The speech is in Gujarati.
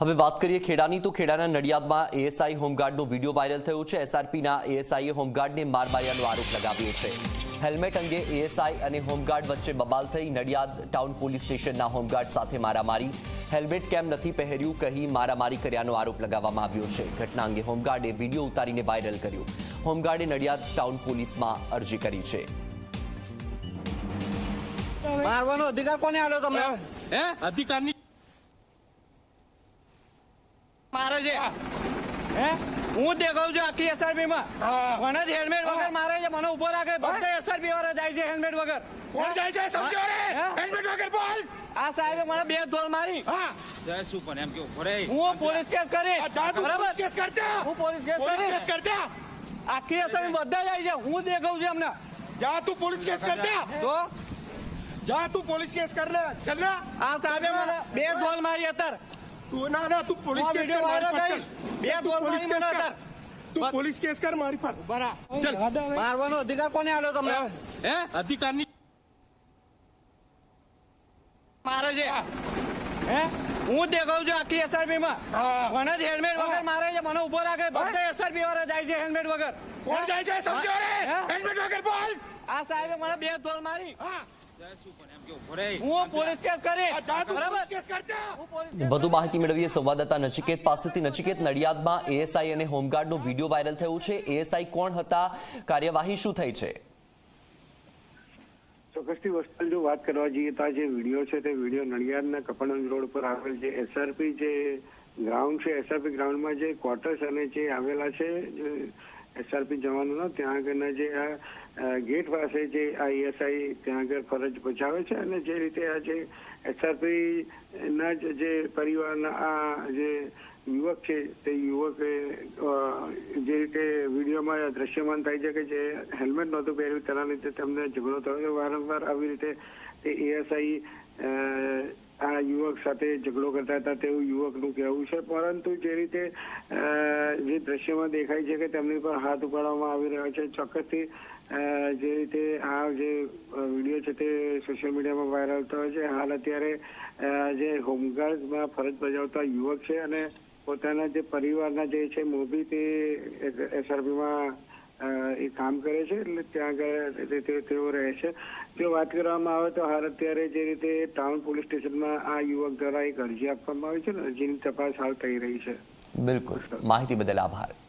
હવે વાત કરીએ ખેડાની તો ખેડાના નડિયાદમાં એએસઆઈ હોમગાર્ડનો વીડિયો વાયરલ થયો છે. એસઆરપીના એએસઆઈએ હોમગાર્ડને માર માર્યાનો આરોપ લગાવ્યો છે. હેલ્મેટ અંગે એએસઆઈ અને હોમગાર્ડ વચ્ચે બબાલ થઈ નડિયાદ ટાઉન પોલીસ સ્ટેશનના હોમગાર્ડ સાથે મારામારી. હેલ્મેટ કેમ નથી પહેર્યું કહી મારામારી કર્યાનો આરોપ લગાવવામાં આવ્યો છે. ઘટના અંગે હોમગાર્ડે વીડિયો ઉતારીને વાયરલ કર્યો. હોમગાર્ડે નડિયાદ ટાઉન પોલીસમાં અરજી કરી છે. મારવાનો અધિકાર કોને આલ્યો તમને? હે અધિકારની મારે છે હે? હું દેખાઉં છું આખી એસઆરબી માં મને જ હેલ્મેટ વગર મારે છે મને ઊભો રાખે. બધા એસઆરબી વાળા જાય છે હેલ્મેટ વગર. કોણ જાય છે? સમજો રે. હેલ્મેટ વગર બોલ. આ સાહેબે મને બે ધોલ મારી. જય શું પણ એમ કેવું? ભરે. હું પોલીસ કેસ કરી આ જા તું બરાબર કેસ કરજા. હું પોલીસ કેસ પોલીસ કરી કેસ કરજા. આખી એસઆરબી બધા જાય છે. હું દેખાઉં છું એમને. જા તું પોલીસ કેસ કરતા તો જા તું? પોલીસ કેસ કર લે. ચલ આ સાહેબે મને બે ધોલ મારી અત્યારે. તું ના ના તું પોલીસ કેસ કર મારી પર બે તું પોલીસ કેસ કર. તું પોલીસ કેસ કર મારી પર. બરા ચલ. મારવાનો અધિકાર કોને આલ્યો તમને હે. અધિકારની મારે છે. હે. હું? દેખાઉં છું આખી એસઆરપી માં મને જ હેલ્મેટ વગર મારે છે. મને ઊભો રાખે. બધા એસઆરપી વાળા જાય છે હેલ્મેટ વગર. કોણ જાય છે? સમજો રે. હેલ્મેટ વગર બોલ. આ સાહેબે મને બે ધોલ મારી હા. વધુ માહિતી મેળવીએ સંવાદદાતા નચિકેત પાસેથી. નચિકેત નડિયાદમાં એએસઆઈ અને હોમગાર્ડનો વીડિયો વાયરલ થયો છે. એએસઆઈ કોણ હતા? કાર્યવાહી શું થઈ છે? ચોક્કસથી વસ્તુ જો વાત કરવા જઈએ તો આ જે વીડિયો છે તે વીડિયો નડિયાદના કપડવંજ રોડ પર આવેલ જે એસઆરપી જે ગ્રાઉન્ડ છે એસઆરપી ગ્રાઉન્ડમાં જે ક્વાર્ટર્સ અને જે આવેલા છે એસઆરપી જવાનોના ત્યાં આગળના જે આ ગેટ પાસે જે આ ઈએસઆઈ ત્યાં આગળ ફરજ બજાવે છે અને જે રીતે આ જે એસઆરપીના જ જે પરિવારના આ જે યુવક છે, તે યુવકે જે રીતે વિડીયોમાં દ્રશ્યમાન થાય છે કે જે હેલ્મેટ નહોતું પહેર્યું, તેના લીધે તેમને ઝઘડો થયો વારંવાર આવી રીતે તે એએસઆઈ આ યુવક સાથે ઝઘડો કરતા હતા, તેવું યુવકનું કહેવું છે. પરંતુ જે રીતે જે દ્રશ્યમાં દેખાય છે કે તેમની પર હાથ ઉપાડવામાં આવી રહ્યો છે, ચોક્કસથી જે રીતે આ જે વીડિયો છે તે સોશિયલ મીડિયામાં વાયરલ થયો છે. હાલ અત્યારે જે હોમગાર્ડમાં ફરજ બજાવતા યુવક છે અને પોતાના જે પરિવારના જે છે, મોભી તે એસઆરબીમાં એ કામ કરે છે, એટલે ત્યાં તે- તેઓ રહે છે. જો વાત કરવામાં આવે તો હાલ અત્યારે જે રીતે ટાઉન પોલીસ સ્ટેશનમાં આ યુવક દ્વારા એક અરજી આપવામાં આવી છે ને અરજીની તપાસ હાલ થઈ રહી છે. બિલકુલ. માહિતી બદલ આભાર.